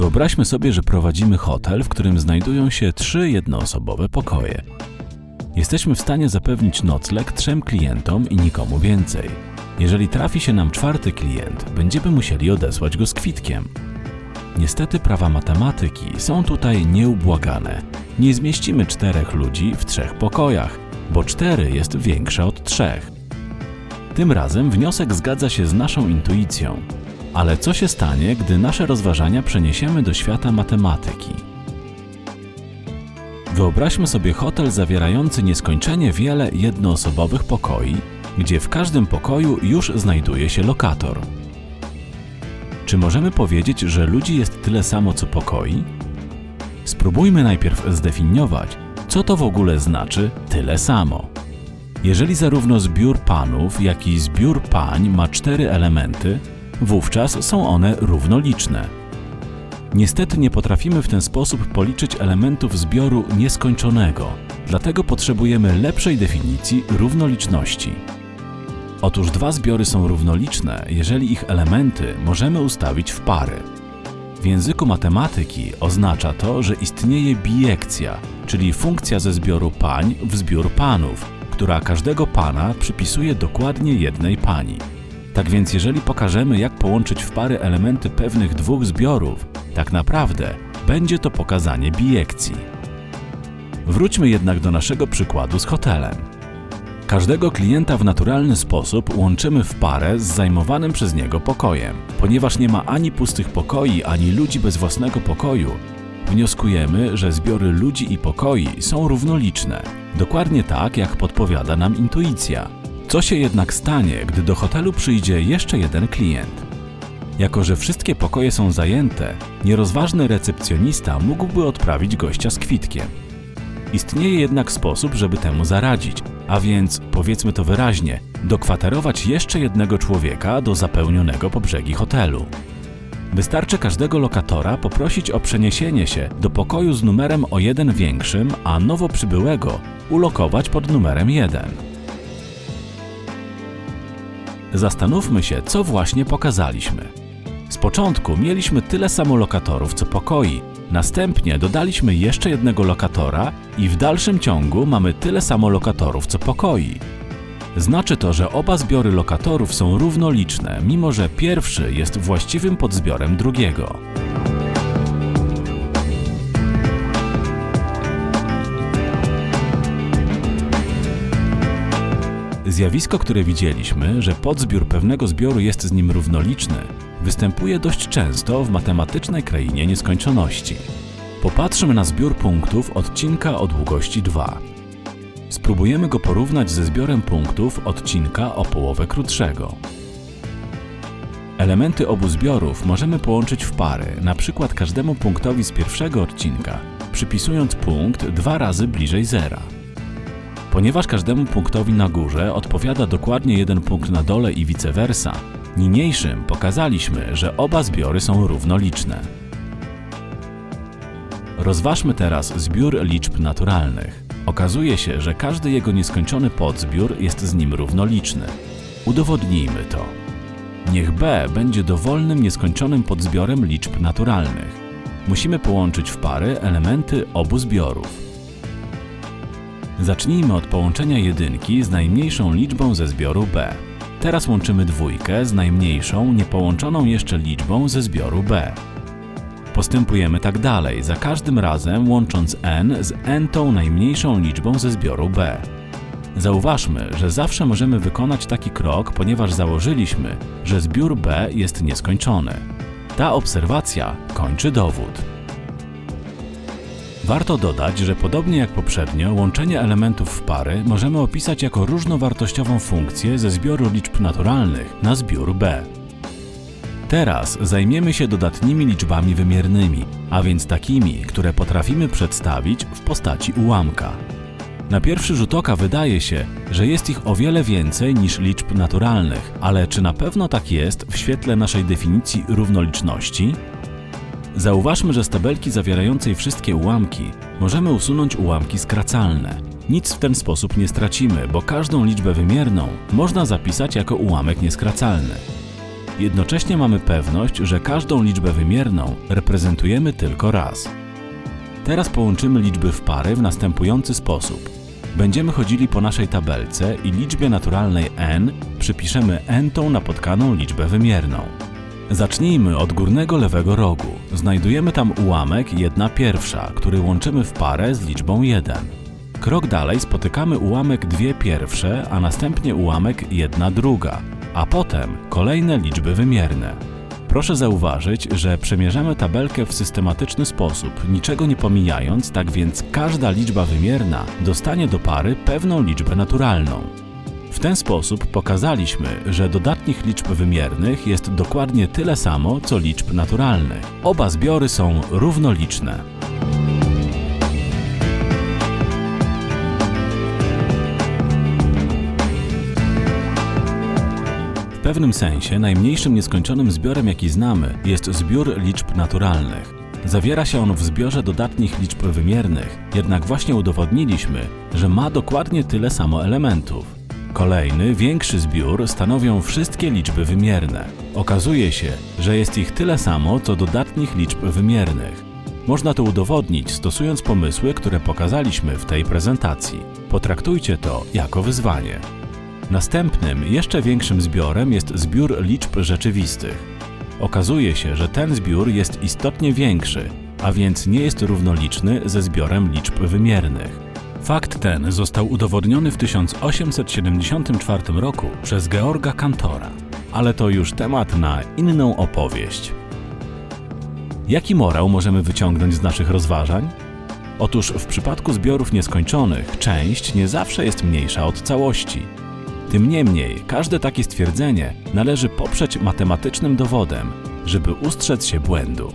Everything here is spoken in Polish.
Wyobraźmy sobie, że prowadzimy hotel, w którym znajdują się trzy jednoosobowe pokoje. Jesteśmy w stanie zapewnić nocleg trzem klientom i nikomu więcej. Jeżeli trafi się nam czwarty klient, będziemy musieli odesłać go z kwitkiem. Niestety prawa matematyki są tutaj nieubłagane. Nie zmieścimy czterech ludzi w trzech pokojach, bo cztery jest większe od trzech. Tym razem wniosek zgadza się z naszą intuicją. Ale co się stanie, gdy nasze rozważania przeniesiemy do świata matematyki? Wyobraźmy sobie hotel zawierający nieskończenie wiele jednoosobowych pokoi, gdzie w każdym pokoju już znajduje się lokator. Czy możemy powiedzieć, że ludzi jest tyle samo co pokoi? Spróbujmy najpierw zdefiniować, co to w ogóle znaczy tyle samo. Jeżeli zarówno zbiór panów, jak i zbiór pań ma cztery elementy, wówczas są one równoliczne. Niestety nie potrafimy w ten sposób policzyć elementów zbioru nieskończonego, dlatego potrzebujemy lepszej definicji równoliczności. Otóż dwa zbiory są równoliczne, jeżeli ich elementy możemy ustawić w pary. W języku matematyki oznacza to, że istnieje biekcja, czyli funkcja ze zbioru pań w zbiór panów, która każdego pana przypisuje dokładnie jednej pani. Tak więc jeżeli pokażemy, jak połączyć w pary elementy pewnych dwóch zbiorów, tak naprawdę będzie to pokazanie biekcji. Wróćmy jednak do naszego przykładu z hotelem. Każdego klienta w naturalny sposób łączymy w parę z zajmowanym przez niego pokojem. Ponieważ nie ma ani pustych pokoi, ani ludzi bez własnego pokoju, wnioskujemy, że zbiory ludzi i pokoi są równoliczne. Dokładnie tak, jak podpowiada nam intuicja. Co się jednak stanie, gdy do hotelu przyjdzie jeszcze jeden klient? Jako, że wszystkie pokoje są zajęte, nierozważny recepcjonista mógłby odprawić gościa z kwitkiem. Istnieje jednak sposób, żeby temu zaradzić, a więc, powiedzmy to wyraźnie, dokwaterować jeszcze jednego człowieka do zapełnionego po brzegi hotelu. Wystarczy każdego lokatora poprosić o przeniesienie się do pokoju z numerem o jeden większym, a nowo przybyłego ulokować pod numerem 1. Zastanówmy się, co właśnie pokazaliśmy. Z początku mieliśmy tyle samo lokatorów, co pokoi. Następnie dodaliśmy jeszcze jednego lokatora i w dalszym ciągu mamy tyle samo lokatorów, co pokoi. Znaczy to, że oba zbiory lokatorów są równoliczne, mimo że pierwszy jest właściwym podzbiorem drugiego. Zjawisko, które widzieliśmy, że podzbiór pewnego zbioru jest z nim równoliczny, występuje dość często w matematycznej krainie nieskończoności. Popatrzmy na zbiór punktów odcinka o długości 2. Spróbujemy go porównać ze zbiorem punktów odcinka o połowę krótszego. Elementy obu zbiorów możemy połączyć w pary, na przykład każdemu punktowi z pierwszego odcinka, przypisując punkt dwa razy bliżej zera. Ponieważ każdemu punktowi na górze odpowiada dokładnie jeden punkt na dole i vice versa, niniejszym pokazaliśmy, że oba zbiory są równoliczne. Rozważmy teraz zbiór liczb naturalnych. Okazuje się, że każdy jego nieskończony podzbiór jest z nim równoliczny. Udowodnijmy to. Niech b będzie dowolnym nieskończonym podzbiorem liczb naturalnych. Musimy połączyć w pary elementy obu zbiorów. Zacznijmy od połączenia jedynki z najmniejszą liczbą ze zbioru b. Teraz łączymy dwójkę z najmniejszą, niepołączoną jeszcze liczbą ze zbioru b. Postępujemy tak dalej, za każdym razem łącząc n z n-tą najmniejszą liczbą ze zbioru b. Zauważmy, że zawsze możemy wykonać taki krok, ponieważ założyliśmy, że zbiór b jest nieskończony. Ta obserwacja kończy dowód. Warto dodać, że podobnie jak poprzednio, łączenie elementów w pary możemy opisać jako różnowartościową funkcję ze zbioru liczb naturalnych na zbiór b. Teraz zajmiemy się dodatnimi liczbami wymiernymi, a więc takimi, które potrafimy przedstawić w postaci ułamka. Na pierwszy rzut oka wydaje się, że jest ich o wiele więcej niż liczb naturalnych, ale czy na pewno tak jest w świetle naszej definicji równoliczności? Zauważmy, że z tabelki zawierającej wszystkie ułamki możemy usunąć ułamki skracalne. Nic w ten sposób nie stracimy, bo każdą liczbę wymierną można zapisać jako ułamek nieskracalny. Jednocześnie mamy pewność, że każdą liczbę wymierną reprezentujemy tylko raz. Teraz połączymy liczby w pary w następujący sposób. Będziemy chodzili po naszej tabelce i liczbie naturalnej n przypiszemy n-tą napotkaną liczbę wymierną. Zacznijmy od górnego lewego rogu. Znajdujemy tam ułamek 1 pierwsza, który łączymy w parę z liczbą 1. Krok dalej spotykamy ułamek 2 pierwsze, a następnie ułamek 1 druga, a potem kolejne liczby wymierne. Proszę zauważyć, że przemierzamy tabelkę w systematyczny sposób, niczego nie pomijając, tak więc każda liczba wymierna dostanie do pary pewną liczbę naturalną. W ten sposób pokazaliśmy, że dodatnich liczb wymiernych jest dokładnie tyle samo, co liczb naturalnych. Oba zbiory są równoliczne. W pewnym sensie najmniejszym nieskończonym zbiorem, jaki znamy, jest zbiór liczb naturalnych. Zawiera się on w zbiorze dodatnich liczb wymiernych, jednak właśnie udowodniliśmy, że ma dokładnie tyle samo elementów. Kolejny, większy zbiór stanowią wszystkie liczby wymierne. Okazuje się, że jest ich tyle samo, co dodatnich liczb wymiernych. Można to udowodnić stosując pomysły, które pokazaliśmy w tej prezentacji. Potraktujcie to jako wyzwanie. Następnym, jeszcze większym zbiorem jest zbiór liczb rzeczywistych. Okazuje się, że ten zbiór jest istotnie większy, a więc nie jest równoliczny ze zbiorem liczb wymiernych. Fakt ten został udowodniony w 1874 roku przez Georga Cantora, ale to już temat na inną opowieść. Jaki morał możemy wyciągnąć z naszych rozważań? Otóż w przypadku zbiorów nieskończonych część nie zawsze jest mniejsza od całości. Tym niemniej, każde takie stwierdzenie należy poprzeć matematycznym dowodem, żeby ustrzec się błędu.